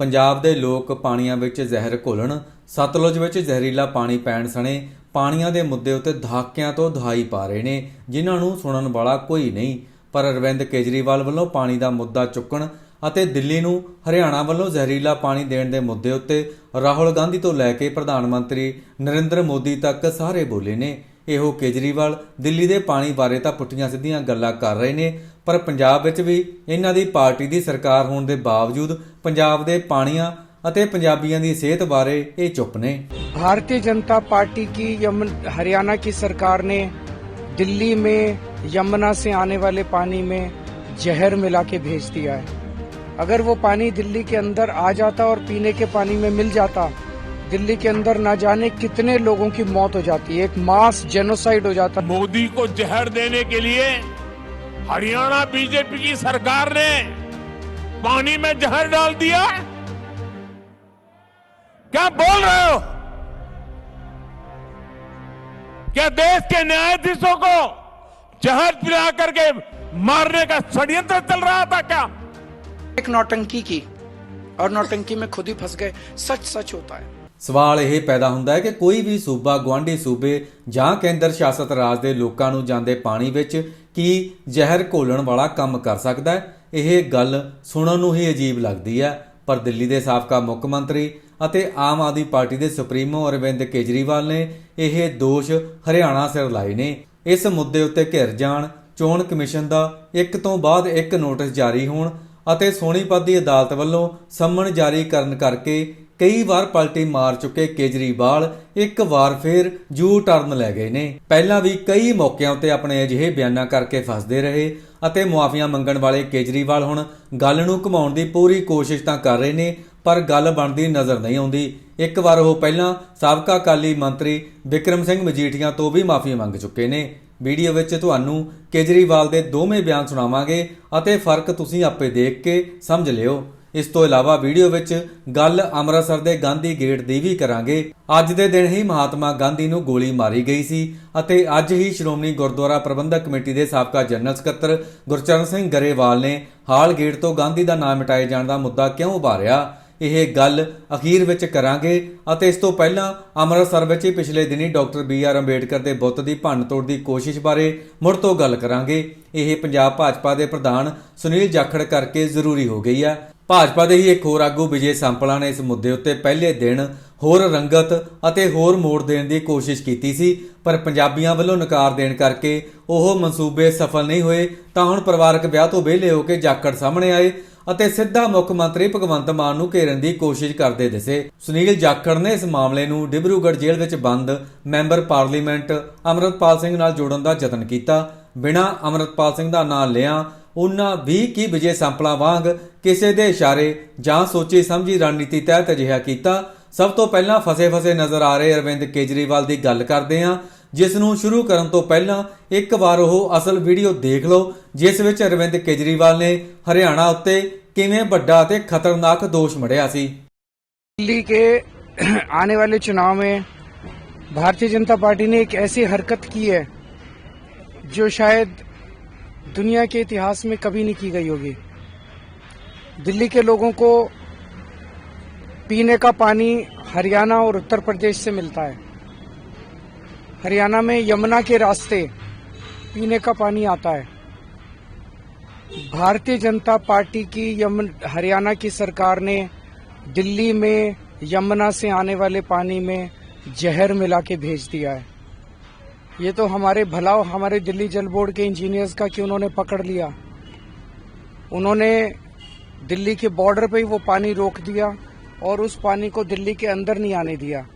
ਪੰਜਾਬ ਦੇ ਲੋਕ ਪਾਣੀਆਂ ਵਿੱਚ ਜ਼ਹਿਰ ਘੋਲਣ, ਸਤਲੁਜ ਵਿੱਚ ਜ਼ਹਿਰੀਲਾ ਪਾਣੀ ਪੈਣ ਸਣੇ ਪਾਣੀਆਂ ਦੇ ਮੁੱਦੇ ਉੱਤੇ ਦਹਾਕਿਆਂ ਤੋਂ ਦਹਾਈ ਪਾ ਰਹੇ ਨੇ, ਜਿਨ੍ਹਾਂ ਨੂੰ ਸੁਣਨ ਵਾਲਾ ਕੋਈ ਨਹੀਂ। ਪਰ ਅਰਵਿੰਦ ਕੇਜਰੀਵਾਲ ਵੱਲੋਂ ਪਾਣੀ ਦਾ ਮੁੱਦਾ ਚੁੱਕਣ ਅਤੇ ਦਿੱਲੀ ਨੂੰ ਹਰਿਆਣਾ ਵੱਲੋਂ ਜ਼ਹਿਰੀਲਾ ਪਾਣੀ ਦੇਣ ਦੇ ਮੁੱਦੇ ਉੱਤੇ ਰਾਹੁਲ ਗਾਂਧੀ ਤੋਂ ਲੈ ਕੇ ਪ੍ਰਧਾਨ ਮੰਤਰੀ ਨਰਿੰਦਰ ਮੋਦੀ ਤੱਕ ਸਾਰੇ ਬੋਲੇ ਨੇ। ਇਹੋ ਕੇਜਰੀਵਾਲ ਦਿੱਲੀ ਦੇ ਪਾਣੀ ਬਾਰੇ ਤਾਂ ਪੁੱਠੀਆਂ ਸਿੱਧੀਆਂ ਗੱਲਾਂ ਕਰ ਰਹੇ ਨੇ ਪਰ ਪੰਜਾਬ ਵਿੱਚ ਵੀ ਇਹਨਾਂ ਦੀ ਪਾਰਟੀ ਦੀ ਸਰਕਾਰ ਹੋਣ ਦੇ ਬਾਵਜੂਦ ਪੰਜਾਬ ਦੇ ਪਾਣੀਆਂ ਅਤੇ ਪੰਜਾਬੀਆਂ ਦੀ ਸਿਹਤ ਬਾਰੇ ਇਹ ਚੁੱਪ ਨੇ भारतीय जनता पार्टी की यमन हरियाणा की सरकार ने दिल्ली में यमुना से आने वाले पानी में जहर मिला के भेज दिया है अगर वो पानी दिल्ली के अंदर आ जाता और पीने के पानी में मिल जाता दिल्ली के अंदर ना जाने कितने लोगों की मौत हो जाती एक मास जेनोसाइड हो जाता मोदी को जहर देने के लिए हरियाणा बीजेपी की सरकार ने पानी में जहर डाल दिया क्या बोल रहे हो क्या देश के न्यायाधीशों को जहर पिला करके मारने का षड्यंत्र चल रहा था क्या एक नौटंकी की और नौटंकी में खुद ही फंस गए सच सच होता है ਸਵਾਲ ਇਹ ਪੈਦਾ ਹੁੰਦਾ ਹੈ ਕਿ ਕੋਈ ਵੀ ਸੂਬਾ ਗਵਾਂਢੀ ਸੂਬੇ ਜਾਂ ਕੇਂਦਰ ਸ਼ਾਸਤ ਰਾਜ ਦੇ ਲੋਕਾਂ ਨੂੰ ਜਾਂਦੇ ਪਾਣੀ ਵਿੱਚ ਕੀ ਜ਼ਹਿਰ ਘੋਲਣ ਵਾਲਾ ਕੰਮ ਕਰ ਸਕਦਾ ਹੈ? ਇਹ ਗੱਲ ਸੁਣਨ ਨੂੰ ਹੀ ਅਜੀਬ ਲੱਗਦੀ ਹੈ। ਪਰ ਦਿੱਲੀ ਦੇ ਸਾਬਕਾ ਮੁੱਖ ਮੰਤਰੀ ਅਤੇ ਆਮ ਆਦਮੀ ਪਾਰਟੀ ਦੇ ਸੁਪਰੀਮੋ ਅਰਵਿੰਦ ਕੇਜਰੀਵਾਲ ਨੇ ਇਹ ਦੋਸ਼ ਹਰਿਆਣਾ ਸਿਰ ਲਾਏ ਨੇ। ਇਸ ਮੁੱਦੇ ਉੱਤੇ ਘਿਰ ਜਾਣ, ਚੋਣ ਕਮਿਸ਼ਨ ਦਾ ਇੱਕ ਤੋਂ ਬਾਅਦ ਇੱਕ ਨੋਟਿਸ ਜਾਰੀ ਹੋਣ ਅਤੇ ਸੋਨੀਪਤ ਦੀ ਅਦਾਲਤ ਵੱਲੋਂ ਸੰਮਨ ਜਾਰੀ ਕਰਨ ਕਰਕੇ ਕਈ ਵਾਰ ਪਲਟੀ ਮਾਰ ਚੁੱਕੇ ਕੇਜਰੀਵਾਲ, ਇੱਕ ਵਾਰ ਫੇਰ ਜੂ ਟਰਨ ਲੈ ਗਏ ਨੇ। ਪਹਿਲਾਂ ਵੀ ਕਈ ਮੌਕਿਆਂ ਉੱਤੇ ਆਪਣੇ ਅਜਿਹੇ ਬਿਆਨਾਂ ਕਰਕੇ ਫਸਦੇ ਰਹੇ ਅਤੇ ਮੁਆਫੀਆਂ ਮੰਗਣ ਵਾਲੇ ਕੇਜਰੀਵਾਲ ਹੁਣ ਗੱਲ ਨੂੰ ਘੁਮਾਉਣ ਦੀ ਪੂਰੀ ਕੋਸ਼ਿਸ਼ ਤਾਂ ਕਰ ਰਹੇ ਨੇ, ਪਰ ਗੱਲ ਬਣਦੀ ਨਜ਼ਰ ਨਹੀਂ ਆਉਂਦੀ। ਇੱਕ ਵਾਰ ਉਹ ਪਹਿਲਾਂ ਸਾਬਕਾ ਅਕਾਲੀ ਮੰਤਰੀ ਵਿਕਰਮ ਸਿੰਘ ਮਜੀਠੀਆ ਤੋਂ ਵੀ ਮਾਫੀ ਮੰਗ ਚੁੱਕੇ ਨੇ। ਵੀਡੀਓ ਵਿੱਚ ਤੁਹਾਨੂੰ ਕੇਜਰੀਵਾਲ ਦੇ ਦੋਵੇਂ ਬਿਆਨ ਸੁਣਾਵਾਂਗੇ ਅਤੇ ਫ਼ਰਕ ਤੁਸੀਂ ਆਪੇ ਦੇਖ ਕੇ ਸਮਝ ਲਿਓ। ਇਸ ਤੋਂ ਇਲਾਵਾ ਵੀਡੀਓ ਵਿੱਚ ਗੱਲ ਅੰਮ੍ਰਿਤਸਰ ਦੇ ਗਾਂਧੀ ਗੇਟ ਦੀ ਵੀ ਕਰਾਂਗੇ। ਅੱਜ ਦੇ ਦਿਨ ਹੀ ਮਹਾਤਮਾ ਗਾਂਧੀ ਨੂੰ ਗੋਲੀ ਮਾਰੀ ਗਈ ਸੀ ਅਤੇ ਅੱਜ ਹੀ ਸ਼੍ਰੋਮਣੀ ਗੁਰਦੁਆਰਾ ਪ੍ਰਬੰਧਕ ਕਮੇਟੀ ਦੇ ਸਾਬਕਾ ਜਨਰਲ ਸਕੱਤਰ ਗੁਰਚਰਨ ਸਿੰਘ ਗਰੇਵਾਲ ਨੇ ਹਾਲ ਗੇਟ ਤੋਂ ਗਾਂਧੀ ਦਾ ਨਾਮ ਮਿਟਾਏ ਜਾਣ ਦਾ ਮੁੱਦਾ ਕਿਉਂ ਉਭਾਰਿਆ? ਇਹ ਗੱਲ ਅਖੀਰ ਵਿੱਚ ਕਰਾਂਗੇ ਅਤੇ ਇਸ ਤੋਂ ਪਹਿਲਾਂ ਅੰਮ੍ਰਿਤਸਰ ਵਿੱਚ ਹੀ ਪਿਛਲੇ ਦਿਨੀ ਡਾਕਟਰ ਬੀ ਆਰ ਅੰਬੇਡਕਰ ਦੇ ਬੁੱਤ ਦੀ ਭੰਨਤੋੜ ਦੀ ਕੋਸ਼ਿਸ਼ ਬਾਰੇ ਮੁੜ ਤੋਂ ਗੱਲ ਕਰਾਂਗੇ। ਇਹ ਪੰਜਾਬ ਭਾਜਪਾ ਦੇ ਪ੍ਰਧਾਨ ਸੁਨੀਲ ਜਾਖੜ ਕਰਕੇ ਜ਼ਰੂਰੀ ਹੋ ਗਈ ਹੈ ਭਾਜਪਾ ਦੇ ਹੀ ਇੱਕ ਹੋਰ ਆਗੂ ਵਿਜੇ ਸੰਪਲਾ ਨੇ ਇਸ ਮੁੱਦੇ ਉੱਤੇ ਪਹਿਲੇ ਦਿਨ ਹੋਰ ਰੰਗਤ ਅਤੇ ਹੋਰ ਮੋੜ ਦੇਣ ਦੀ ਕੋਸ਼ਿਸ਼ ਕੀਤੀ ਸੀ, ਪਰ ਪੰਜਾਬੀਆਂ ਵੱਲੋਂ ਨਕਾਰ ਦੇਣ ਕਰਕੇ ਉਹ ਮਨਸੂਬੇ ਸਫਲ ਨਹੀਂ ਹੋਏ, ਤਾਂ ਹੁਣ ਪਰਿਵਾਰਕ ਵਿਆਹ ਤੋਂ ਵਿਹਲੇ ਹੋ ਕੇ ਜਾਖੜ ਸਾਹਮਣੇ ਆਏ ਅਤੇ ਸਿੱਧਾ ਮੁੱਖ ਮੰਤਰੀ ਭਗਵੰਤ ਮਾਨ ਨੂੰ ਘੇਰਨ ਦੀ ਕੋਸ਼ਿਸ਼ ਕਰਦੇ ਦਿਸੇ। ਸੁਨੀਲ ਜਾਖੜ ਨੇ ਇਸ ਮਾਮਲੇ ਨੂੰ ਡਿਬਰੂਗੜ੍ਹ ਜੇਲ੍ਹ ਵਿੱਚ ਬੰਦ ਮੈਂਬਰ ਪਾਰਲੀਮੈਂਟ ਅਮਰਤਪਾਲ ਸਿੰਘ ਨਾਲ ਜੋੜਨ ਦਾ ਯਤਨ ਕੀਤਾ। ਬਿਨਾਂ ਅਮਰਤਪਾਲ ਸਿੰਘ ਦਾ ਨਾਂ ਲਿਆ ਉਹਨਾਂ ਵੀ ਕੀ ਵਿਜੇ ਸੰਪਲਾ ਵਾਂਗ ਕਿਸੇ ਦੇ ਇਸ਼ਾਰੇ ਜਾਂ ਸੋਚੀ ਸਮਝੀ ਰਣਨੀਤੀ ਤਹਿਤ ਅਜਿਹਾ ਕੀਤਾ ਸਭ ਤੋਂ ਪਹਿਲਾਂ ਫਸੇ-ਫਸੇ ਨਜ਼ਰ ਆ ਰਹੇ ਅਰਵਿੰਦ ਕੇਜਰੀਵਾਲ ਦੀ ਗੱਲ ਕਰਦੇ ਹਾਂ ਜਿਸ ਨੂੰ ਸ਼ੁਰੂ ਕਰਨ ਤੋਂ ਪਹਿਲਾਂ ਇੱਕ ਵਾਰ ਉਹ ਅਸਲ ਵੀਡੀਓ ਦੇਖ ਲਓ ਜਿਸ ਵਿੱਚ ਅਰਵਿੰਦ ਕੇਜਰੀਵਾਲ ਨੇ ਹਰਿਆਣਾ ਉੱਤੇ ਕਿਵੇਂ ਵੱਡਾ ਅਤੇ ਖਤਰਨਾਕ ਦੋਸ਼ ਮੜਿਆ ਸੀ दिल्ली के आने वाले चुनाव में भारतीय जनता पार्टी ने एक ऐसी हरकत की है जो शायद दुनिया के इतिहास में कभी नहीं की गई होगी। दिल्ली के लोगों को पीने का पानी हरियाणा और उत्तर प्रदेश से मिलता है। हरियाणा में यमुना के रास्ते पीने का पानी आता है। भारतीय जनता पार्टी की हरियाणा की सरकार ने दिल्ली में यमुना से आने वाले पानी में जहर मिला के भेज दिया है। ये तो हमारे भलाव, हमारे दिल्ली जल बोर्ड के इंजीनियर्स का कि उन्होंने पकड़ लिया। उन्होंने दिल्ली के बॉर्डर पे ही वो पानी रोक दिया और उस पानी को दिल्ली के अंदर नहीं आने दिया।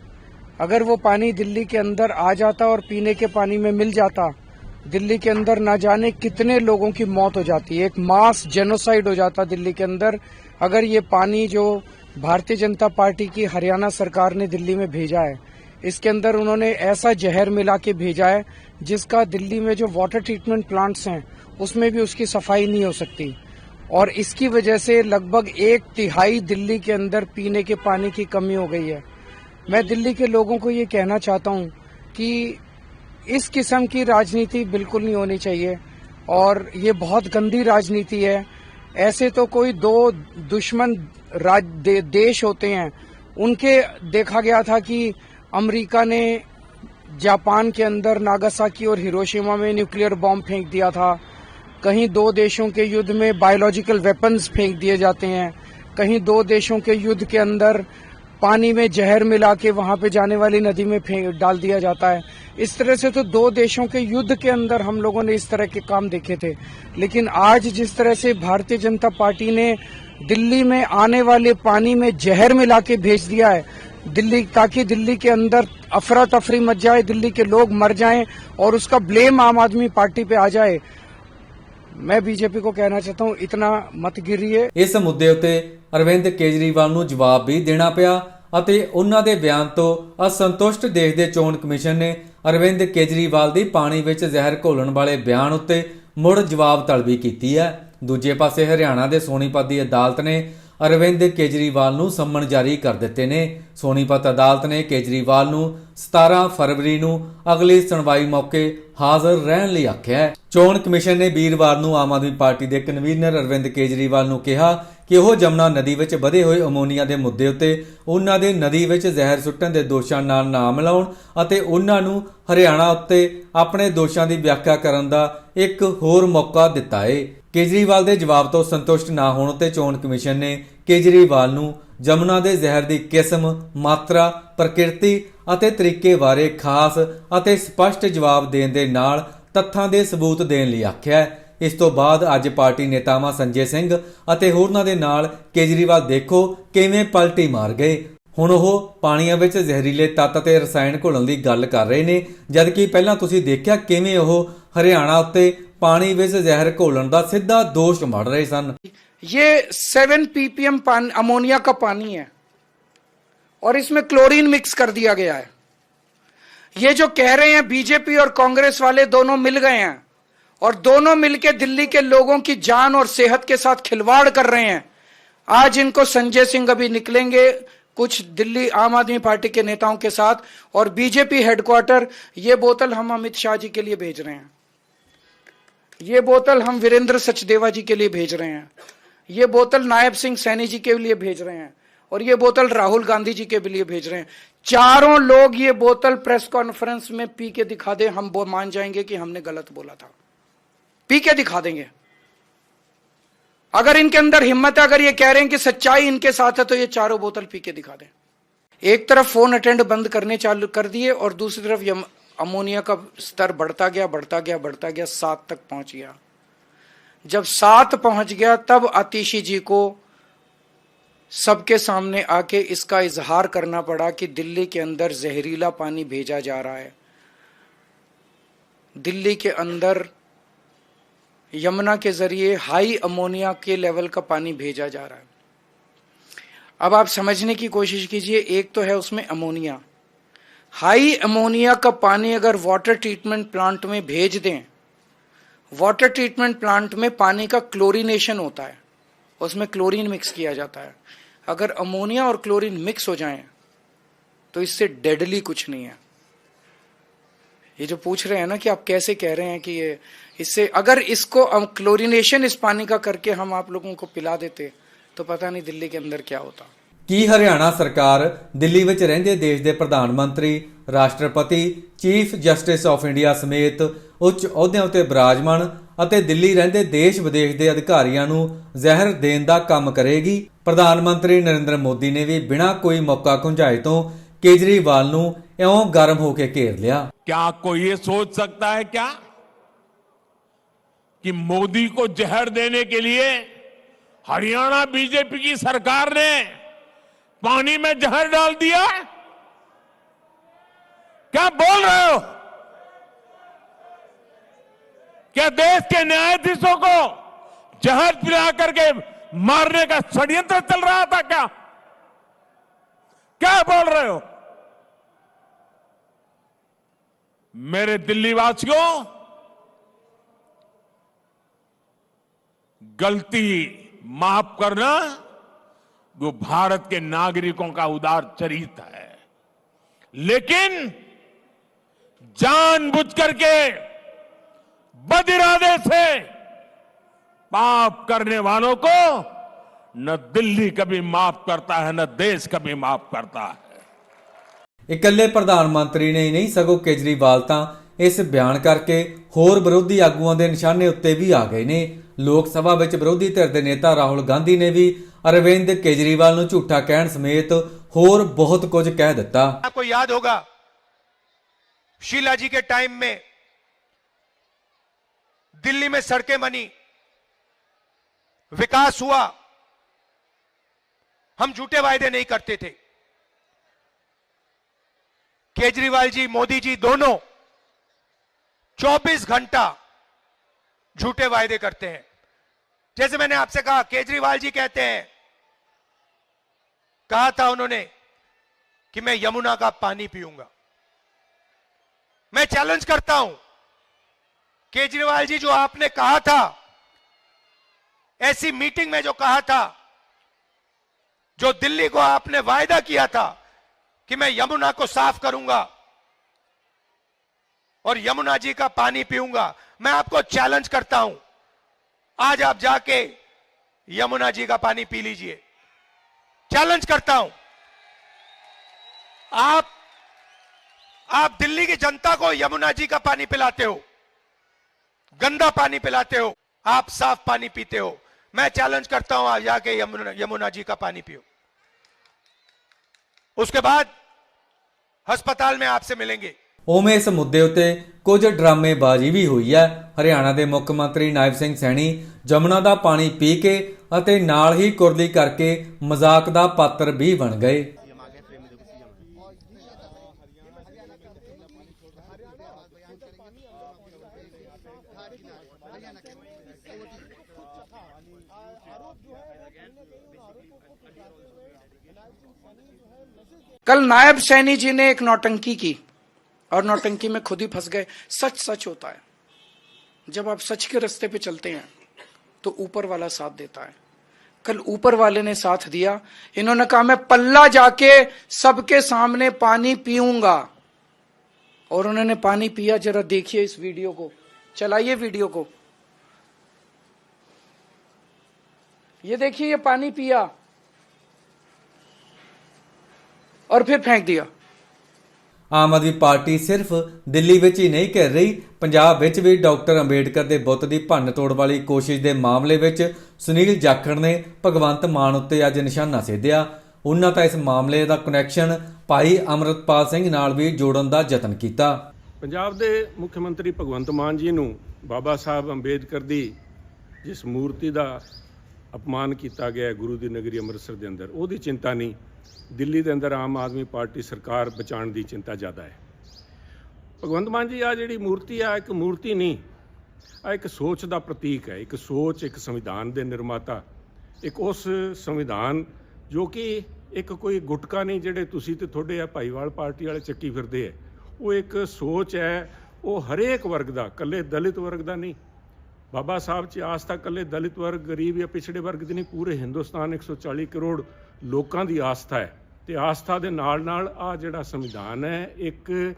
अगर वो पानी दिल्ली के अंदर आ जाता और पीने के पानी में मिल जाता, दिल्ली के अंदर ना जाने कितने लोगों की मौत हो जाती। एक मास जेनोसाइड हो जाता दिल्ली के अंदर। अगर ये पानी जो भारतीय जनता पार्टी की हरियाणा सरकार ने दिल्ली में भेजा है इसके अंदर उन्होंने ऐसा जहर मिला के भेजा है जिसका दिल्ली में जो वाटर ट्रीटमेंट प्लांट्स हैं उसमें भी उसकी सफ़ाई नहीं हो सकती। और इसकी वजह से लगभग एक तिहाई दिल्ली के अंदर पीने के पानी की कमी हो गई है। मैं दिल्ली के लोगों को ये कहना चाहता हूँ कि इस किस्म की राजनीति बिल्कुल नहीं होनी चाहिए और ये बहुत गंदी राजनीति है। ऐसे तो कोई दो दुश्मन राज दे, देश होते हैं उनके देखा गया था कि अमेरिका ने जापान के अंदर नागासाकी और हिरोशिमा में न्यूक्लियर बॉम्ब फेंक दिया था। कहीं दो देशों के युद्ध में बायोलॉजिकल वेपन्स फेंक दिए जाते हैं। कहीं दो देशों के युद्ध के अंदर पानी में जहर मिला के वहाँ पे जाने वाली नदी में फेंक, डाल दिया जाता है। इस तरह से तो दो देशों के युद्ध के अंदर हम लोगों ने इस तरह के काम देखे थे। लेकिन आज जिस तरह से भारतीय जनता पार्टी ने दिल्ली में आने वाले पानी में जहर मिला के भेज दिया है दिल्ली ताकि दिल्ली के अंदर अफरा तफरी मच जाए दिल्ली के लोग मर जाएं और उसका ब्लेम आम आदमी पार्टी पे आ जाए मैं बीजेपी को कहना चाहता हूं इतना मत गिरिए ਇਸ ਮੁੱਦੇ ਉੱਤੇ ਅਰਵਿੰਦ ਕੇਜਰੀਵਾਲ ਨੂੰ ਜਵਾਬ ਵੀ ਦੇਣਾ ਪਿਆ ਅਤੇ ਉਹਨਾਂ ਦੇ ਬਿਆਨ ਤੋਂ ਅਸੰਤੁਸ਼ਟ ਦੇਖਦੇ ਚੋਣ ਕਮਿਸ਼ਨ ਨੇ ਅਰਵਿੰਦ ਕੇਜਰੀਵਾਲ ਦੀ ਪਾਣੀ ਵਿੱਚ ਜ਼ਹਿਰ ਘੋਲਣ ਵਾਲੇ ਬਿਆਨ ਉੱਤੇ ਮੁੜ ਜਵਾਬ ਤਲਬੀ ਕੀਤੀ ਹੈ ਦੂਜੇ ਪਾਸੇ ਹਰਿਆਣਾ ਦੇ ਸੋਨੀਪਤ ਦੀ ਅਦਾਲਤ ਨੇ ਅਰਵਿੰਦ ਕੇਜਰੀਵਾਲ ਨੂੰ ਸੰਮਨ ਜਾਰੀ ਕਰ ਦਿੱਤੇ ਨੇ। ਸੋਨੀਪਤ ਅਦਾਲਤ ਨੇ ਕੇਜਰੀਵਾਲ ਨੂੰ 17 ਫਰਵਰੀ ਨੂੰ ਅਗਲੀ ਸੁਣਵਾਈ ਮੌਕੇ ਹਾਜ਼ਰ ਰਹਿਣ ਲਈ ਆਖਿਆ ਹੈ। ਚੋਣ ਕਮਿਸ਼ਨ ਨੇ ਵੀਰਵਾਰ ਨੂੰ ਆਮ ਆਦਮੀ ਪਾਰਟੀ ਦੇ ਕਨਵੀਨਰ ਅਰਵਿੰਦ ਕੇਜਰੀਵਾਲ ਨੂੰ ਕਿਹਾ ਕਿ ਉਹ ਜਮਨਾ ਨਦੀ ਵਿੱਚ ਵਧੇ ਹੋਏ ਅਮੋਨੀਆ ਦੇ ਮੁੱਦੇ ਉੱਤੇ ਉਹਨਾਂ ਦੇ ਨਦੀ ਵਿੱਚ ਜ਼ਹਿਰ ਸੁੱਟਣ ਦੇ ਦੋਸ਼ਾਂ ਨਾਲ ਨਾ ਮਿਲਾਉਣ ਅਤੇ ਉਹਨਾਂ ਨੂੰ ਹਰਿਆਣਾ ਉੱਤੇ ਆਪਣੇ ਦੋਸ਼ਾਂ ਦੀ ਵਿਆਖਿਆ ਕਰਨ ਦਾ ਇੱਕ ਹੋਰ ਮੌਕਾ ਦਿੱਤਾ ਹੈ ਕੇਜਰੀਵਾਲ ਦੇ ਜਵਾਬ ਤੋਂ ਸੰਤੁਸ਼ਟ ਨਾ ਹੋਣ ਤੇ ਚੋਣ ਕਮਿਸ਼ਨ ਨੇ ਕੇਜਰੀਵਾਲ ਨੂੰ ਜਮਨਾ ਦੇ ਜ਼ਹਿਰ ਦੀ ਕਿਸਮ, ਮਾਤਰਾ, ਪ੍ਰਕਿਰਤੀ ਅਤੇ ਤਰੀਕੇ ਬਾਰੇ ਖਾਸ ਅਤੇ ਸਪਸ਼ਟ ਜਵਾਬ ਦੇਣ ਦੇ ਨਾਲ ਤੱਥਾਂ ਦੇ ਸਬੂਤ ਦੇਣ ਲਈ ਆਖਿਆ ਇਸ ਤੋਂ ਬਾਅਦ ਅੱਜ ਪਾਰਟੀ ਨੇਤਾਵਾਂ ਸੰਜੇ ਸਿੰਘ ਅਤੇ ਹੋਰਨਾਂ ਦੇ ਨਾਲ ਕੇਜਰੀਵਾਲ ਦੇਖੋ ਕਿਵੇਂ ਪਲਟੀ ਮਾਰ ਗਏ। ਹੁਣ ਉਹ ਪਾਣੀਆਂ ਵਿੱਚ ਜ਼ਹਿਰੀਲੇ ਤੱਤ ਅਤੇ ਰਸਾਇਣ ਘੁਲਣ ਦੀ ਗੱਲ ਕਰ ਰਹੇ ਨੇ ਜਦਕਿ ਪਹਿਲਾਂ ਤੁਸੀਂ ਦੇਖਿਆ ਕਿਵੇਂ ਉਹ ਹਰਿਆਣਾ ਉੱਤੇ ਪਾਣੀ ਵਿੱਚ ਜ਼ਹਿਰ ਘੋਲਣ ਦਾ ਸਿੱਧਾ ਦੋਸ਼ ਮੜ ਰਹੇ ਸਨ ये सेवन पीपीएम पानी अमोनिया का पानी है और इसमें क्लोरीन मिक्स कर दिया गया है ये जो कह रहे हैं बीजेपी और कांग्रेस वाले दोनों मिल गए हैं और दोनों मिलके दिल्ली के लोगों की जान और सेहत के साथ खिलवाड़ कर रहे हैं आज इनको संजय सिंह अभी निकलेंगे कुछ दिल्ली आम आदमी पार्टी के नेताओं के साथ और बीजेपी हेडक्वार्टर ये बोतल हम अमित शाह जी के लिए भेज रहे हैं। ये बोतल हम वीरेंद्र सचदेवा जी के लिए भेज रहे हैं। ये बोतल नायब सिंह सैनी जी के लिए भेज रहे हैं और ये बोतल राहुल गांधी जी के लिए भेज रहे हैं। चारों लोग ये बोतल प्रेस कॉन्फ्रेंस में पी के दिखा दे, हम मान जाएँगे कि हमने गलत बोला था। पी के दिखा देंगे। अगर इनके अंदर हिम्मत है, अगर ये कह रहे हैं कि सच्चाई इनके साथ है तो ये चारों बोतल पी के दिखा दें। एक तरफ़ फ़ोन अटेंड बंद करने चालू कर दिए और दूसरी तरफ़ अमोनिया का स्तर बढ़ता गया बढ़ता गया बढ़ता गया, सात तक पहुँच गया। जब सात पहुँच गया, तब आतिशी जी को सबके सामने आके इसका इजहार करना पड़ा कि दिल्ली के अंदर जहरीला पानी भेजा जा रहा है। दिल्ली के अंदर यमुना के ज़रिए हाई अमोनिया के लेवल का पानी भेजा जा रहा है। अब आप समझने की कोशिश कीजिए, एक तो है उसमें अमोनिया हाई अमोनिया का पानी अगर वाटर ट्रीटमेंट प्लांट में भेज दें वाटर ट्रीटमेंट प्लांट में पानी का क्लोरीनेशन होता है, उसमें क्लोरीन मिक्स किया जाता है। अगर अमोनिया और क्लोरीन मिक्स हो जाएँ तो इससे डेडली कुछ नहीं है। ये जो पूछ रहे हैं ना कि आप कैसे कह रहे हैं कि ये इससे अगर इसको क्लोरीनेशन इस पानी का करके हम आप लोगों को पिला देते तो पता नहीं दिल्ली के अंदर क्या होता ਕੀ ਹਰਿਆਣਾ ਸਰਕਾਰ ਦਿੱਲੀ ਵਿੱਚ ਰਹਿੰਦੇ ਦੇਸ਼ ਦੇ ਪ੍ਰਧਾਨ ਮੰਤਰੀ ਰਾਸ਼ਟਰਪਤੀ ਚੀਫ ਜਸਟਿਸ ਆਫ ਇੰਡੀਆ ਸਮੇਤ ਉੱਚ ਅਹੁਦਿਆਂ ਉਤੇ ਬਿਰਾਜਮਾਨ ਅਤੇ ਦਿੱਲੀ ਰਹਿੰਦੇ ਦੇਸ਼ ਵਿਦੇਸ਼ ਦੇ ਅਧਿਕਾਰੀਆਂ ਨੂੰ ਜ਼ਹਿਰ ਦੇਣ ਦਾ ਕੰਮ ਕਰੇਗੀ ਪ੍ਰਧਾਨ ਮੰਤਰੀ ਨਰਿੰਦਰ ਮੋਦੀ ਨੇ ਵੀ ਬਿਨਾਂ ਕੋਈ ਮੌਕਾ ਖੁੰਝਾਏ ਤੋਂ ਕੇਜਰੀਵਾਲ ਨੂੰ ਇਉਂ ਗਰਮ ਹੋ ਕੇ ਘੇਰ ਲਿਆ क्या कोई ये सोच सकता है क्या कि मोदी को जहर देने के लिए हरियाणा बीजेपी की सरकार ने पानी में जहर डाल दिया क्या बोल रहे हो क्या देश के न्यायाधीशों को जहर पिला करके मारने का षड्यंत्र चल रहा था क्या क्या बोल रहे हो? मेरे दिल्ली वासियों गलती माफ़ करना वो भारत के नागरिकों का उदार चरित्र है। लेकिन जानबूझ करके बद इरादे से पाप करने वालों को न दिल्ली कभी माफ करता है न देश कभी माफ करता है ਇਕੱਲੇ ਪ੍ਰਧਾਨ ਮੰਤਰੀ ਨੇ ਹੀ ਨਹੀਂ ਸਗੋਂ ਕੇਜਰੀਵਾਲ ਤਾਂ ਇਸ ਬਿਆਨ ਕਰਕੇ ਹੋਰ ਵਿਰੋਧੀ ਆਗੂਆਂ ਦੇ ਨਿਸ਼ਾਨੇ ਉੱਤੇ ਵੀ ਆ ਗਏ ਨੇ ਲੋਕ ਸਭਾ ਵਿੱਚ ਵਿਰੋਧੀ ਧਿਰ ਦੇ ਨੇਤਾ ਰਾਹੁਲ ਗਾਂਧੀ ਨੇ ਵੀ ਅਰਵਿੰਦ ਕੇਜਰੀਵਾਲ ਨੂੰ ਝੂਠਾ ਕਹਿਣ ਸਮੇਤ ਹੋਰ ਬਹੁਤ ਕੁਝ ਕਹਿ ਦਿੱਤਾ आपको याद होगा शीला जी के टाइम में दिल्ली में सड़कें बनी विकास हुआ हम झूठे वायदे नहीं करते थे। केजरीवाल जी, मोदी जी दोनों 24 घंटा झूठे वायदे करते हैं। जैसे मैंने आपसे कहा, केजरीवाल जी कहते हैं, कहा था उन्होंने कि मैं यमुना का पानी पीऊँगा। मैं चैलेंज करता हूँ, केजरीवाल जी जो आपने कहा था, ऐसी मीटिंग में जो कहा था जो दिल्ली को आपने वायदा किया था कि मैं यमुना को साफ़ करूँगा और यमुना जी का पानी पीऊँगा, मैं आपको चैलेंज करता हूँ। आज आप जाके यमुना जी का पानी पी लीजिए। चैलेंज करता हूँ। आप आप दिल्ली की जनता को यमुना जी का पानी पिलाते हो, गंदा पानी पिलाते हो, आप साफ़ पानी पीते हो। मैं चैलेंज करता हूँ, आप जाके यमुना यमुना जी का पानी पियो। उसके बाद अस्पताल में आपसे मिलेंगे ਉਵੇਂ ਇਸ ਮੁੱਦੇ ਉੱਤੇ ਕੁਝ ਡਰਾਮੇਬਾਜ਼ੀ ਵੀ ਹੋਈ ਹੈ ਹਰਿਆਣਾ ਦੇ ਮੁੱਖ ਮੰਤਰੀ ਨਾਇਬ ਸਿੰਘ ਸੈਣੀ ਜਮਨਾ ਦਾ ਪਾਣੀ ਪੀ ਕੇ ਅਤੇ ਨਾਲ ਹੀ ਕੁਰਲੀ ਕਰਕੇ ਮਜ਼ਾਕ ਦਾ ਪਾਤਰ ਵੀ ਬਣ ਗਏ कल नायब सैनी जी ने एक नौटंकी की और नौटंकी में खुद ही फंस गए। सच सच होता है। जब आप सच के रास्ते पे चलते हैं तो ऊपर वाला साथ देता है। कल ऊपर वाले ने साथ दिया। इन्होंने कहा, मैं पल्ला जाके सबके सामने पानी पीऊँगा। और उन्होंने पानी पिया। जरा देखिए इस वीडियो को। चलाइए वीडियो को। ये देखिए ये पानी पिया और फिर फेंक दिया ਆਮ ਆਦਮੀ ਪਾਰਟੀ ਸਿਰਫ ਦਿੱਲੀ ਵਿੱਚ ਹੀ ਨਹੀਂ ਘਿਰ ਰਹੀ ਪੰਜਾਬ ਵਿੱਚ ਵੀ ਡਾਕਟਰ ਅੰਬੇਡਕਰ ਦੇ ਬੁੱਤ ਦੀ ਭੰਨ ਤੋੜ ਵਾਲੀ ਕੋਸ਼ਿਸ਼ ਦੇ ਮਾਮਲੇ ਵਿੱਚ ਸੁਨੀਲ ਜਾਖੜ ਨੇ ਭਗਵੰਤ ਮਾਨ ਉੱਤੇ ਅੱਜ ਨਿਸ਼ਾਨਾ ਸੇਧਿਆ ਉਹਨਾਂ ਤਾਂ ਇਸ ਮਾਮਲੇ ਦਾ ਕਨੈਕਸ਼ਨ ਭਾਈ ਅਮਰਤਪਾਲ ਸਿੰਘ ਨਾਲ ਵੀ ਜੋੜਨ ਦਾ ਯਤਨ ਕੀਤਾ ਪੰਜਾਬ ਦੇ ਮੁੱਖ ਮੰਤਰੀ ਭਗਵੰਤ ਮਾਨ ਜੀ ਨੂੰ ਬਾਬਾ ਸਾਹਿਬ ਅੰਬੇਦਕਰ ਦੀ ਜਿਸ ਮੂਰਤੀ ਦਾ ਅਪਮਾਨ ਕੀਤਾ ਗਿਆ ਗੁਰੂ ਦੀ ਨਗਰੀ ਅੰਮ੍ਰਿਤਸਰ ਦੇ ਅੰਦਰ। ਉਹਦੀ ਚਿੰਤਾ ਨਹੀਂ, ਦਿੱਲੀ ਦੇ ਅੰਦਰ ਆਮ ਆਦਮੀ ਪਾਰਟੀ ਸਰਕਾਰ ਬਚਾਉਣ ਦੀ ਚਿੰਤਾ ਜ਼ਿਆਦਾ ਹੈ। ਭਗਵੰਤ ਮਾਨ ਜੀ ਆ ਜਿਹੜੀ ਮੂਰਤੀ ਆ, ਇੱਕ ਮੂਰਤੀ ਨਹੀਂ ਆ ਇੱਕ ਸੋਚ ਦਾ ਪ੍ਰਤੀਕ ਹੈ। ਇੱਕ ਸੋਚ, ਇੱਕ ਸੰਵਿਧਾਨ ਦੇ ਨਿਰਮਾਤਾ, ਇੱਕ ਉਸ ਸੰਵਿਧਾਨ ਜੋ ਕਿ ਇੱਕ ਕੋਈ ਗੁਟਕਾ ਨਹੀਂ, ਜਿਹੜੇ ਤੁਸੀਂ ਤੇ ਤੁਹਾਡੇ ਆ ਭਾਈਵਾਲ ਪਾਰਟੀ ਵਾਲੇ ਚੱਕੀ ਫਿਰਦੇ ਹੈ ਉਹ ਇੱਕ ਸੋਚ ਹੈ, ਉਹ ਹਰੇਕ ਵਰਗ ਦਾ, ਇਕੱਲੇ ਦਲਿਤ ਵਰਗ ਦਾ ਨਹੀਂ ਬਾਬਾ ਸਾਹਿਬ ਚ ਆਸਥਾ ਤਾਂ ਇਕੱਲੇ ਦਲਿਤ ਵਰਗ, ਗਰੀਬ ਜਾਂ ਪਿਛੜੇ ਵਰਗ ਦੀ ਨਹੀਂ, ਪੂਰੇ ਹਿੰਦੁਸਤਾਨ 140 ਕਰੋੜ ਲੋਕਾਂ ਦੀ ਆਸਥਾ ਹੈ। ਤੇ ਆਸਥਾ ਦੇ ਨਾਲ ਨਾਲ ਆ ਜਿਹੜਾ ਸੰਵਿਧਾਨ ਹੈ, ਇੱਕ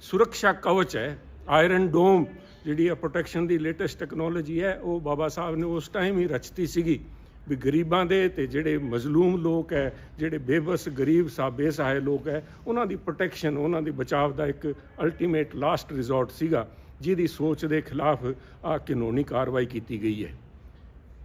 ਸੁਰੱਖਿਆ ਕਵਚ ਹੈ, ਆਇਰਨ ਡੋਮ, ਜਿਹੜੀ ਆ ਪ੍ਰੋਟੈਕਸ਼ਨ ਦੀ ਲੇਟੈਸਟ ਟੈਕਨੋਲੋਜੀ ਹੈ, ਉਹ ਬਾਬਾ ਸਾਹਿਬ ਨੇ ਉਸ ਟਾਈਮ ਹੀ ਰਚਤੀ ਸੀਗੀ। ਵੀ ਗਰੀਬਾਂ ਦੇ ਤੇ ਜਿਹੜੇ ਮਜ਼ਲੂਮ ਲੋਕ ਹੈ, ਜਿਹੜੇ ਬੇਬਸ, ਗਰੀਬ, ਸਾ ਬੇਸਹਾਇ ਲੋਕ ਹੈ, ਉਹਨਾਂ ਦੀ ਪ੍ਰੋਟੈਕਸ਼ਨ, ਉਹਨਾਂ ਦੀ ਬਚਾਵ ਦਾ ਇੱਕ ਅਲਟੀਮੇਟ ਲਾਸਟ ਰਿਜ਼ੋਰਟ ਸੀਗਾ। ਜਿਹਦੀ ਸੋਚ ਦੇ ਖਿਲਾਫ ਆ ਕਾਨੂੰਨੀ ਕਾਰਵਾਈ ਕੀਤੀ ਗਈ ਹੈ।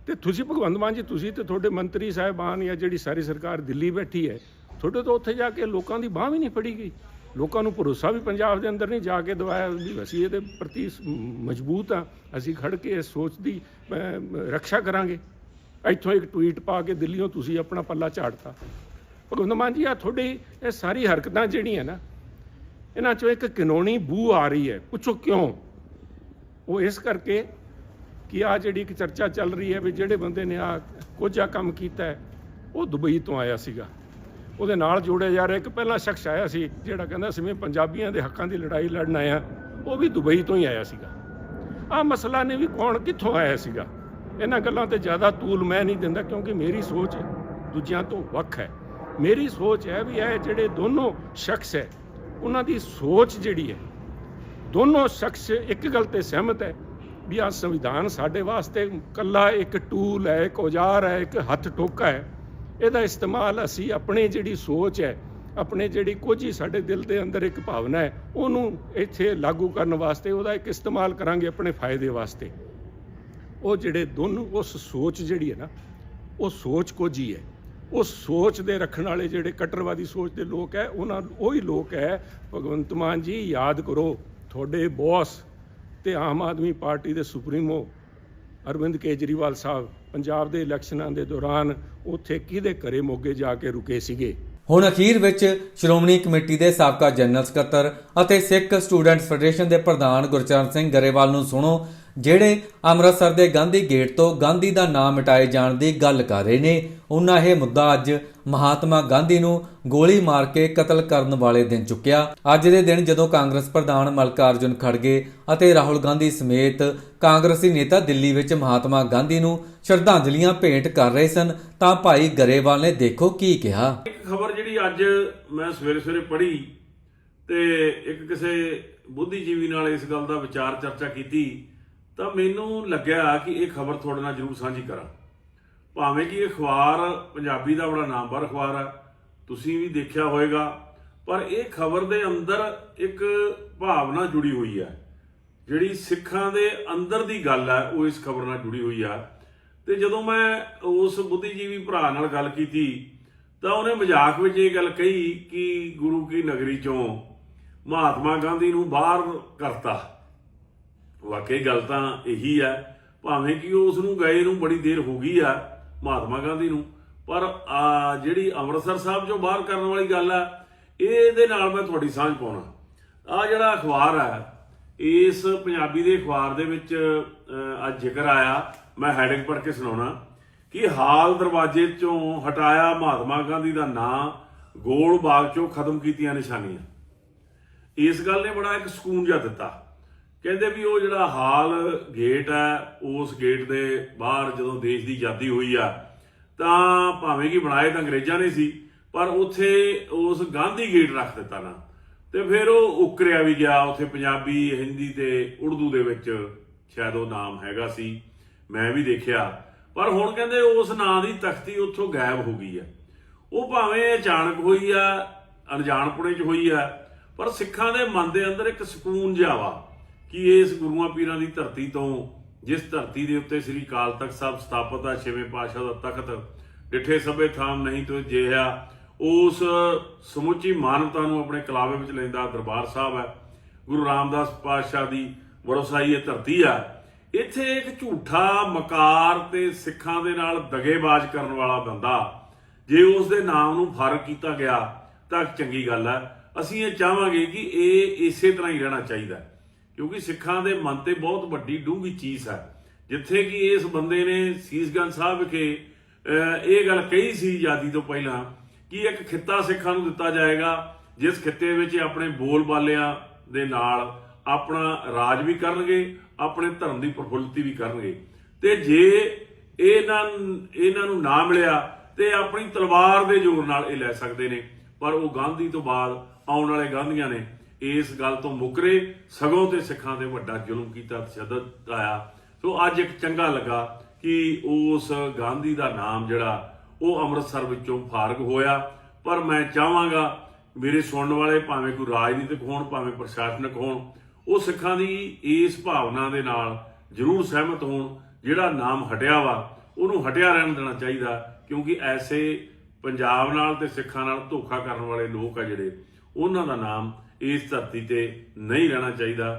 ਤੇ ਤੁਸੀਂ ਭਗਵੰਤ ਮਾਨ ਜੀ ਤੁਸੀਂ ਤੇ ਤੁਹਾਡੇ ਮੰਤਰੀ ਸਾਹਿਬਾਨ ਜਾਂ ਜਿਹੜੀ ਸਾਰੀ ਸਰਕਾਰ ਦਿੱਲੀ ਬੈਠੀ ਹੈ ਤੁਹਾਡੇ ਤੋਂ ਉੱਥੇ ਜਾ ਕੇ ਲੋਕਾਂ ਦੀ ਬਾਹ ਵੀ ਨਹੀਂ ਫੜੀ ਗਈ। ਲੋਕਾਂ ਨੂੰ ਭਰੋਸਾ ਵੀ ਪੰਜਾਬ ਦੇ ਅੰਦਰ ਨਹੀਂ ਜਾ ਕੇ ਦਵਾਇਆ ਵੀ ਅਸੀਂ ਇਹਦੇ ਪ੍ਰਤੀ ਮਜ਼ਬੂਤ ਆ ਅਸੀਂ ਖੜ ਕੇ ਇਸ ਸੋਚ ਦੀ ਅਮ, ਰੱਖਿਆ ਕਰਾਂਗੇ। ਇੱਥੋਂ ਇੱਕ ਟਵੀਟ ਪਾ ਕੇ ਦਿੱਲੀੋਂ ਤੁਸੀਂ ਆਪਣਾ ਪੱਲਾ ਝਾੜਤਾ। ਭਗਵੰਤ ਮਾਨ ਜੀ ਆ ਤੁਹਾਡੀ ਇਹ ਸਾਰੀ ਹਰਕਤਾਂ ਜਿਹੜੀਆਂ ਨਾ ਇਹਨਾਂ ਚੋਂ ਇੱਕ ਕਾਨੂੰਨੀ ਬੂ ਆ ਰਹੀ ਹੈ। ਪੁੱਛੋ ਕਿਉਂ? ਉਹ ਇਸ ਕਰਕੇ ਕਿ ਆ ਜਿਹੜੀ ਇੱਕ ਚਰਚਾ ਚੱਲ ਰਹੀ ਹੈ ਵੀ ਜਿਹੜੇ ਬੰਦੇ ਨੇ ਆ ਕੋਝਾ ਕੰਮ ਕੀਤਾ ਉਹ ਦੁਬਈ ਤੋਂ ਆਇਆ ਸੀਗਾ। ਉਹਦੇ ਨਾਲ ਜੋੜਿਆ ਜਾ ਰਿਹਾ। ਇੱਕ ਪਹਿਲਾ ਸ਼ਖਸ ਆਇਆ ਸੀ ਜਿਹੜਾ ਕਹਿੰਦਾ ਸੀ, ਮੈਂ ਪੰਜਾਬੀਆਂ ਦੇ ਹੱਕਾਂ ਦੀ ਲੜਾਈ ਲੜਨ ਆਇਆ ਉਹ ਵੀ ਦੁਬਈ ਤੋਂ ਹੀ ਆਇਆ ਸੀਗਾ। ਆ ਮਸਲਾ ਨੇ ਵੀ ਕੌਣ ਕਿੱਥੋਂ ਆਇਆ ਸੀਗਾ? ਇਹਨਾਂ ਗੱਲਾਂ ਤੇ ਜ਼ਿਆਦਾ ਤੂਲ ਮੈਂ ਨਹੀਂ ਦਿੰਦਾ ਕਿਉਂਕਿ ਮੇਰੀ ਸੋਚ ਦੂਜਿਆਂ ਤੋਂ ਵੱਖ ਹੈ। ਮੇਰੀ ਸੋਚ ਹੈ ਵੀ ਇਹ ਜਿਹੜੇ ਦੋਨੋਂ ਸ਼ਖਸ ਹੈ, ਉਹਨਾਂ ਦੀ ਸੋਚ ਜਿਹੜੀ ਹੈ ਦੋਨੋਂ ਸ਼ਖਸ ਇੱਕ ਗੱਲ ਤੇ ਸਹਿਮਤ ਹੈ ਵੀ ਆ ਸੰਵਿਧਾਨ ਸਾਡੇ ਵਾਸਤੇ ਕੱਲਾ ਇੱਕ ਟੂਲ ਹੈ, ਇੱਕ ਔਜ਼ਾਰ ਹੈ, ਇੱਕ ਹੱਥ ਟੋਕਾ ਹੈ। ਇਹਦਾ ਇਸਤੇਮਾਲ ਅਸੀਂ ਆਪਣੀ ਜਿਹੜੀ ਸੋਚ ਹੈ, ਆਪਣੇ ਜਿਹੜੀ ਕੁਝ ਹੀ ਸਾਡੇ ਦਿਲ ਦੇ ਅੰਦਰ ਇੱਕ ਭਾਵਨਾ ਹੈ, ਉਹਨੂੰ ਇੱਥੇ ਲਾਗੂ ਕਰਨ ਵਾਸਤੇ, ਉਹਦਾ ਇੱਕ ਇਸਤੇਮਾਲ ਕਰਾਂਗੇ ਆਪਣੇ ਫਾਇਦੇ ਵਾਸਤੇ। ਉਹ ਜਿਹੜੇ ਦੋਨੋਂ, ਉਸ ਸੋਚ ਜਿਹੜੀ ਹੈ ਨਾ, ਉਹ ਸੋਚ ਕੁਝ ਹੀ ਹੈ। ਉਹ ਸੋਚ ਦੇ ਰੱਖਣ ਵਾਲੇ ਜਿਹੜੇ ਕੱਟਰਵਾਦੀ ਸੋਚ ਦੇ ਲੋਕ ਹੈ, ਉਹਨਾਂ, ਉਹੀ ਲੋਕ ਹੈ, ਭਗਵੰਤ ਮਾਨ ਜੀ, ਯਾਦ ਕਰੋ। ਤੁਹਾਡੇ ਬੌਸ ਤੇ ਆਮ ਆਦਮੀ ਪਾਰਟੀ ਦੇ ਸੁਪਰੀਮੋ ਅਰਵਿੰਦ ਕੇਜਰੀਵਾਲ ਸਾਹਿਬ ਪੰਜਾਬ ਦੇ ਇਲੈਕਸ਼ਨਾਂ ਦੇ ਦੌਰਾਨ ਉੱਥੇ ਕਿਹਦੇ ਘਰੇ ਮੋਗੇ ਜਾ ਕੇ ਰੁਕੇ ਸੀਗੇ? ਹੁਣ ਅਖੀਰ ਵਿੱਚ ਸ਼੍ਰੋਮਣੀ ਕਮੇਟੀ ਦੇ ਸਾਬਕਾ ਜਨਰਲ ਸਕੱਤਰ ਅਤੇ ਸਿੱਖ ਸਟੂਡੈਂਟਸ ਫੈਡਰੇਸ਼ਨ ਦੇ ਪ੍ਰਧਾਨ ਗੁਰਚਰਨ ਸਿੰਘ ਗਰੇਵਾਲ ਨੂੰ ਸੁਣੋ। ਜਿਹੜੇ ਅੰਮ੍ਰਿਤਸਰ ਦੇ ਗਾਂਧੀ ਗੇਟ ਤੋਂ ਗਾਂਧੀ ਦਾ ਨਾਮ ਮਿਟਾਏ ਜਾਣ ਦੀ ਗੱਲ ਕਰ ਰਹੇ ਨੇ, ਉਹਨਾਂ ਇਹ ਮੁੱਦਾ ਅੱਜ ਮਹਾਤਮਾ ਗਾਂਧੀ ਨੂੰ ਗੋਲੀ ਮਾਰ ਕੇ ਕਤਲ ਕਰਨ ਵਾਲੇ ਦਿਨ ਚੁੱਕਿਆ। ਅੱਜ ਦੇ ਦਿਨ ਜਦੋਂ ਕਾਂਗਰਸ ਪ੍ਰਧਾਨ ਮਲਕਾਰਜੁਨ ਖੜਗੇ ਅਤੇ ਰਾਹੁਲ ਗਾਂਧੀ ਸਮੇਤ ਕਾਂਗਰਸੀ ਨੇਤਾ ਦਿੱਲੀ ਵਿੱਚ ਮਹਾਤਮਾ ਗਾਂਧੀ ਨੂੰ ਸ਼ਰਧਾਂਜਲੀਆਂ ਭੇਟ ਕਰ ਰਹੇ ਸਨ, ਤਾਂ ਭਾਈ ਗਰੇਵਾਲ ਨੇ ਦੇਖੋ ਕੀ ਕਿਹਾ। ਇੱਕ ਖਬਰ ਜਿਹੜੀ ਅੱਜ ਮੈਂ ਸਵੇਰੇ ਸਵੇਰੇ ਪੜ੍ਹੀ ਤੇ ਇੱਕ ਕਿਸੇ ਬੁੱਧੀਜੀਵੀ ਨਾਲ ਇਸ ਗੱਲ ਦਾ ਵਿਚਾਰ ਚਰਚਾ ਕੀਤੀ ਤਾਂ ਮੈਨੂੰ ਲੱਗਿਆ ਕਿ ਇਹ ਖਬਰ ਤੁਹਾਡੇ ਨਾਲ ਜ਼ਰੂਰ ਸਾਂਝੀ ਕਰਾਂ। ਭਾਵੇਂ ਕਿ ਇਹ ਅਖਬਾਰ ਪੰਜਾਬੀ ਦਾ ਬੜਾ ਨਾਮਵਰ ਅਖਬਾਰ ਹੈ, ਤੁਸੀਂ ਵੀ ਦੇਖਿਆ ਹੋਵੇਗਾ, ਪਰ ਇਹ ਖਬਰ ਦੇ ਅੰਦਰ ਇੱਕ ਭਾਵਨਾ ਜੁੜੀ ਹੋਈ ਹੈ। ਜਿਹੜੀ ਸਿੱਖਾਂ ਦੇ ਅੰਦਰ ਦੀ ਗੱਲ ਹੈ, ਉਹ ਇਸ ਖਬਰ ਨਾਲ ਜੁੜੀ ਹੋਈ ਆ ਤੇ ਜਦੋਂ ਮੈਂ ਉਸ ਬੁੱਧੀਜੀਵੀ ਭਰਾ ਨਾਲ ਗੱਲ ਕੀਤੀ, ਤਾਂ ਉਹਨੇ ਮਜ਼ਾਕ ਵਿੱਚ ਇਹ ਗੱਲ ਕਹੀ ਕਿ ਗੁਰੂ ਕੀ ਨਗਰੀ ਚੋਂ ਮਹਾਤਮਾ ਗਾਂਧੀ ਨੂੰ ਬਾਹਰ ਕਰਤਾ। ਵਾਕਈ ਗੱਲ ਤਾਂ ਇਹੀ ਹੈ ਭਾਵੇਂ ਕਿ ਉਸ ਨੂੰ ਗਏ ਨੂੰ ਬੜੀ ਦੇਰ ਹੋ ਗਈ ਆ, ਮਹਾਤਮਾ ਗਾਂਧੀ ਨੂੰ, ਪਰ ਜਿਹੜੀ ਅੰਮ੍ਰਿਤਸਰ ਸਾਹਿਬ ਚੋਂ ਬਾਹਰ ਕਰਨ ਵਾਲੀ ਗੱਲ ਆ, ਇਹਦੇ ਨਾਲ ਮੈਂ ਤੁਹਾਡੀ ਸਾਂਝ ਪਾਉਣਾ। ਆ ਜਿਹੜਾ ਅਖਬਾਰ ਹੈ ਇਸ ਪੰਜਾਬੀ ਦੇ ਅਖਬਾਰ ਦੇ ਵਿੱਚ ਅੱਜ ਜ਼ਿਕਰ ਆਇਆ, ਮੈਂ ਹੈਡਿੰਗ ਪੜ੍ਹ ਕੇ ਸੁਣਾਉਣਾ, ਕਿ ਹਾਲ ਦਰਵਾਜ਼ੇ ਚੋਂ ਹਟਾਇਆ ਮਹਾਤਮਾ ਗਾਂਧੀ ਦਾ ਨਾਂ, ਗੋਲ ਬਾਗ ਚੋਂ ਖਤਮ ਕੀਤੀਆਂ ਨਿਸ਼ਾਨੀਆਂ। ਇਸ ਗੱਲ ਨੇ ਬੜਾ ਇੱਕ ਸਕੂਨ ਜਿਹਾ ਦਿੱਤਾ। ਕਹਿੰਦੇ ਵੀ ਉਹ ਜਿਹੜਾ ਹਾਲ ਗੇਟ ਹੈ, ਉਸ ਗੇਟ ਦੇ ਬਾਹਰ ਜਦੋਂ ਦੇਸ਼ ਦੀ ਆਜ਼ਾਦੀ ਹੋਈ ਆ, ਤਾਂ ਭਾਵੇਂ ਕਿ ਬਣਾਏ ਤਾਂ ਅੰਗਰੇਜ਼ਾਂ ਨੇ ਸੀ, ਪਰ ਉੱਥੇ ਉਸ ਗਾਂਧੀ ਗੇਟ ਰੱਖ ਦਿੱਤਾ ਨਾ। ਤੇ ਫਿਰ ਉਹ ਉਕਰਿਆ ਵੀ ਗਿਆ, ਉੱਥੇ ਪੰਜਾਬੀ, ਹਿੰਦੀ ਤੇ ਉਰਦੂ ਦੇ ਵਿੱਚ ਸ਼ਾਇਦ ਉਹ ਨਾਮ ਹੈਗਾ ਸੀ, ਮੈਂ ਵੀ ਦੇਖਿਆ। ਪਰ ਹੁਣ ਕਹਿੰਦੇ ਉਸ ਨਾਂ ਦੀ ਤਖਤੀ ਉੱਥੋਂ ਗਾਇਬ ਹੋ ਗਈ ਹੈ ਉਹ ਭਾਵੇਂ ਅਚਾਨਕ ਹੋਈ ਆ, ਅਣਜਾਣਪੁਣੇ ਚ ਹੋਈ ਆ, ਪਰ ਸਿੱਖਾਂ ਦੇ ਮਨ ਦੇ ਅੰਦਰ ਇੱਕ ਸਕੂਨ ਜਿਹਾ ਵਾ। ਕਿ ਇਸ ਗੁਰੂਆਂ ਪੀਰਾਂ ਦੀ ਧਰਤੀ ਤੋਂ, ਜਿਸ ਧਰਤੀ ਦੇ ਉੱਤੇ ਸ੍ਰੀ ਅਕਾਲ ਤਖਤ ਸਾਹਿਬ ਸਥਾਪਿਤ ਆ, ਛੇਵੇਂ ਪਾਤਸ਼ਾਹ ਦਾ ਤਖਤ, ਡਿੱਠੇ ਸਭੇ ਥਾਮ ਨਹੀਂ ਤੋ ਜਿਹਾ ਉਸ ਸਮੁੱਚੀ ਮਾਨਵਤਾ ਨੂੰ ਆਪਣੇ ਕਲਾਵੇ ਵਿੱਚ ਲੈਂਦਾ ਦਰਬਾਰ ਸਾਹਿਬ ਹੈ। ਗੁਰੂ ਰਾਮਦਾਸ ਪਾਤਸ਼ਾਹ ਦੀ ਵਰਸਾਈ ਇਹ ਧਰਤੀ ਆ। ਇੱਥੇ ਇੱਕ ਝੂਠਾ ਮਕਾਰ ਤੇ ਸਿੱਖਾਂ ਦੇ ਨਾਲ ਦਗੇਬਾਜ਼ ਕਰਨ ਵਾਲਾ ਬੰਦਾ, ਜੇ ਉਸ ਦੇ ਨਾਮ ਨੂੰ ਫ਼ਰਕ ਕੀਤਾ ਗਿਆ, ਤਾਂ ਚੰਗੀ ਗੱਲ ਹੈ। ਅਸੀਂ ਇਹ ਚਾਹਾਂਗੇ ਕਿ ਇਹ ਇਸੇ ਤਰ੍ਹਾਂ ਹੀ ਰਹਿਣਾ ਚਾਹੀਦਾ ਕਿਉਂਕਿ ਸਿੱਖਾਂ ਦੇ ਮਨ ਤੇ ਬਹੁਤ ਵੱਡੀ ਡੂੰਘੀ ਚੀਜ਼ ਹੈ। ਜਿੱਥੇ ਕਿ ਇਸ ਬੰਦੇ ਨੇ ਸੀਸਗੰਜ ਸਾਹਿਬ ਵਿਖੇ ਇਹ ਗੱਲ ਕਹੀ ਸੀ ਆਜ਼ਾਦੀ ਤੋਂ ਪਹਿਲਾਂ ਕਿ ਇੱਕ ਖਿੱਤਾ ਸਿੱਖਾਂ ਨੂੰ ਦਿੱਤਾ ਜਾਏਗਾ, ਜਿਸ ਖਿੱਤੇ ਵਿੱਚ ਆਪਣੇ ਬੋਲ ਬਾਲਿਆਂ ਦੇ ਨਾਲ ਆਪਣਾ ਰਾਜ ਵੀ ਕਰਨਗੇ, ਆਪਣੇ ਧਰਮ ਦੀ ਪ੍ਰਫੁੱਲਤੀ ਵੀ ਕਰਨਗੇ। ਤੇ ਜੇ ਇਹਨਾਂ ਇਹਨਾਂ ਨੂੰ ਨਾ ਮਿਲਿਆ, ਤੇ ਆਪਣੀ ਤਲਵਾਰ ਦੇ ਜ਼ੋਰ ਨਾਲ ਇਹ ਲੈ ਸਕਦੇ ਨੇ। ਪਰ ਉਹ ਗਾਂਧੀ ਤੋਂ ਬਾਅਦ ਆਉਣ ਵਾਲੇ ਗਾਂਧੀਆਂ ਨੇ ਇਸ ਗੱਲ ਤੋਂ ਮੁਕਰੇ ਸਗੋਂ ਤੇ ਸਿੱਖਾਂ ਤੇ ਵੱਡਾ ਜ਼ੁਲਮ ਕੀਤਾ, ਤਸ਼ੱਦਦ ਆਇਆ। ਸੋ ਅੱਜ ਇੱਕ ਚੰਗਾ ਲੱਗਾ ਕਿ ਉਸ ਗਾਂਧੀ ਦਾ ਨਾਮ ਜਿਹੜਾ, ਉਹ ਅੰਮ੍ਰਿਤਸਰ ਵਿੱਚੋਂ ਫਾਰਗ ਹੋਇਆ। ਪਰ ਮੈਂ ਚਾਹਾਂਗਾ, ਮੇਰੇ ਸੁਣਨ ਵਾਲੇ ਭਾਵੇਂ ਕੋਈ ਰਾਜਨੀਤਿਕ ਹੋਣ, ਭਾਵੇਂ ਪ੍ਰਸ਼ਾਸਨਿਕ ਹੋਣ, ਉਹ ਸਿੱਖਾਂ ਦੀ ਇਸ ਭਾਵਨਾ ਦੇ ਨਾਲ ਜ਼ਰੂਰ ਸਹਿਮਤ ਹੋਣ, ਜਿਹੜਾ ਨਾਮ ਹਟਿਆ ਵਾ, ਉਹਨੂੰ ਹਟਿਆ ਰਹਿਣ ਦੇਣਾ ਚਾਹੀਦਾ। ਕਿਉਂਕਿ ਐਸੇ ਪੰਜਾਬ ਨਾਲ ਤੇ ਸਿੱਖਾਂ ਨਾਲ ਧੋਖਾ ਕਰਨ ਵਾਲੇ ਲੋਕ ਆ ਜਿਹੜੇ, ਉਹਨਾਂ ਦਾ ਨਾਮ ਇਸ ਧਰਤੀ ਤੇ ਨਹੀਂ ਰਹਿਣਾ ਚਾਹੀਦਾ।